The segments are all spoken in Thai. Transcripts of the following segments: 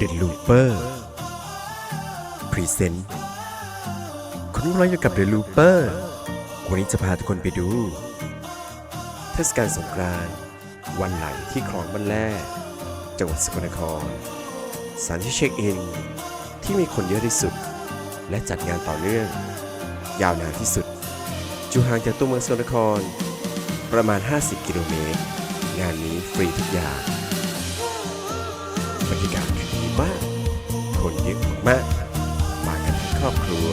The Looper Present คุณกำลังอยู่กับ The Looper วันนี้จะพาทุกคนไปดู เทศกาลสงกรานต์วันไหลที่คลองบ้านแร่จังหวัดสกลนครสถานที่เช็คอิน ที่มีคนเยอะที่สุด และจัดงานต่อเนื่อง ยาวนานที่สุดอยู่ห่างจากตัวเมืองสกลนคร ประมาณ 50 กิโลเมตร งานนี้ฟรีทุกอย่าง คนเยอะมากๆมากันทั้งครอบครัว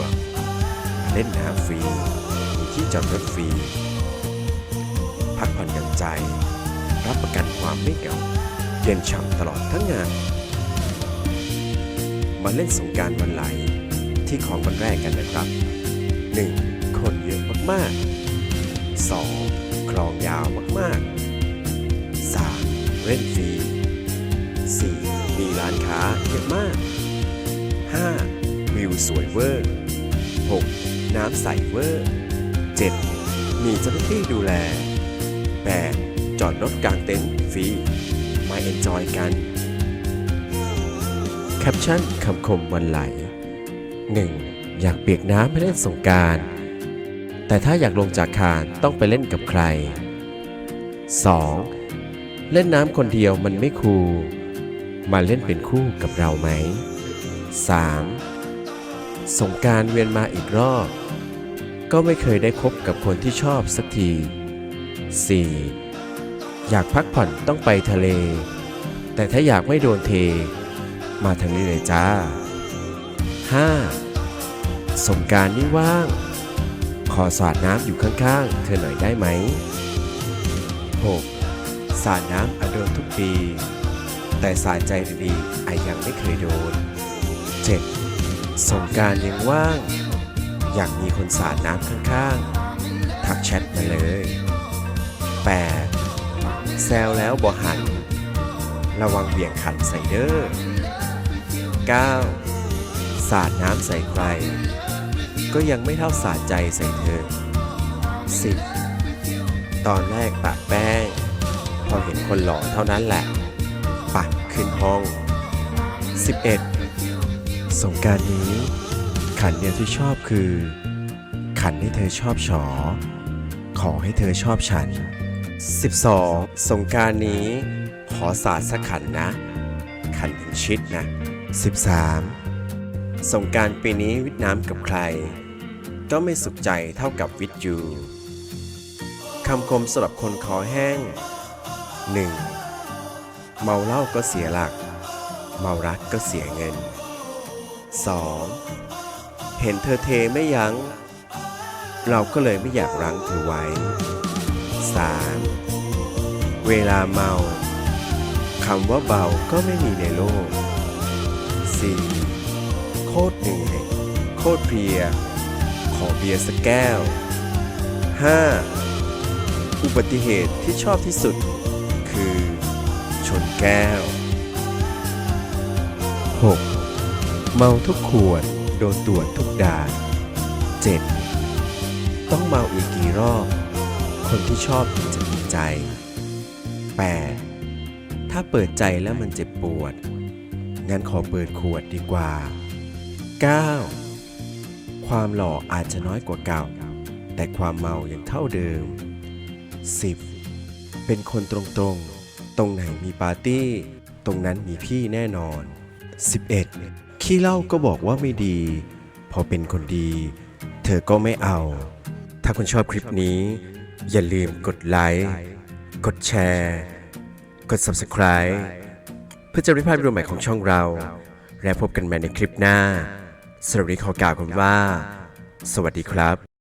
เล่นน้ำฟรีมีที่จอดรถฟรี พักผ่อนหย่อนใจ รับประกันความไม่เหงาเย็นฉ่ำตลอดทั้งงาน มาเล่นสงการวันไหลที่ของวันแรกกันนะครับ 1. คนเยอะมากๆ 2. คลองยาวมากๆ 3. เล่นฟรี 4. มีร้านค้าเยอะมาก 5. วิวสวยเวอร์ 6. น้ำใสเวอร์ 7. มีเจ้าหน้าที่ดูแล 8. จอดรถกลางเต็นท์ฟรีมาเอนจอยกัน แคปชั่นคำคมวันไหล 1. อยากเปียกน้ำให้เล่นสงการ แต่ถ้าอยากลงจากคานต้องไปเล่นกับใคร 2. เล่นน้ำคนเดียวมันไม่คูลมาเล่นเป็นคู่กับเราไหม 3. สงการเวียนมาอีกรอบ ก็ไม่เคยได้คบกับคนที่ชอบสักที 4. อยากพักผ่อนต้องไปทะเล แต่ถ้าอยากไม่โดนเท มาทางนี้เลยจ้า 5. สงการนี่ว่าง ขอสาดน้ำอยู่ข้างๆ เธอหน่อยได้ไหม 6. สาดน้ำอโดนทุกปี แต่สายใจดีๆไอยังไม่เคยโดน 7. สงการยังว่าง อยากมีคนสาดน้ำข้างๆ ทักแชทมาเลย 8. แซวแล้วบ่หัน ระวังเบี่ยงขันใส่เด้อ 9. สาดน้ำใส่ใคร ก็ยังไม่เท่าสาดใจใส่เธอ 10. ตอนแรกปะแป้ง พอเห็นคนหล่อเท่านั้นแหละปักขึ้นห้อง 11. สงการนี้ ขันเดียวที่ชอบคือ ขันให้เธอชอบฉอขอให้เธอชอบฉัน 12. สงการนี้ ขอสาดสักขันนะ ขันเป็นชิดนะ 13. สงการปีนี้วิทน้ำกับใคร ก็ไม่สุขใจเท่ากับวิทย์ยูคำคมสำหรับคนคอแห้ง 1. เมาเหล้าก็เสียหลัก เมารักก็เสียเงิน 2. เห็นเธอเทไม่ยัง้ง เราก็เลยไม่อยากรั้งเธอไว้ 3. เวลาเมาคำว่าเบาก็ไม่มีในโลก 4. โคตรเหนื่อยโคตรเพลีย ขอเบียร์สักแก้ว 5. อุบัติเหตุที่ชอบที่สุด คือ ชนแก้ว 6. เมาทุกขวด โดนตรวจทุกด่าน 7. ต้องเมาอีกกี่รอบ คนที่ชอบถึงจะมีใจ 8. ถ้าเปิดใจแล้วมันเจ็บปวด งั้นขอเปิดขวดดีกว่า 9. ความหล่ออาจจะน้อยกว่าเก่า แต่ความเมายังเท่าเดิม 10. เป็นคนตรงๆ ตรงไหนมีปาร์ตี้ ตรงนั้นมีพี่แน่นอน 11. ขี้เหล้าก็บอกว่าไม่ดี พอเป็นคนดี เธอก็ไม่เอา ถ้าคุณชอบคลิปนี้ อย่าลืมกดไลค์ กดแชร์ กด Subscribe เพื่อจะไม่พลาดวิดีโอใหม่ของช่องเรา และพบกันใหม่ในคลิปหน้าสำหรับวันนี้ขอกล่าวคำว่า สวัสดีครับ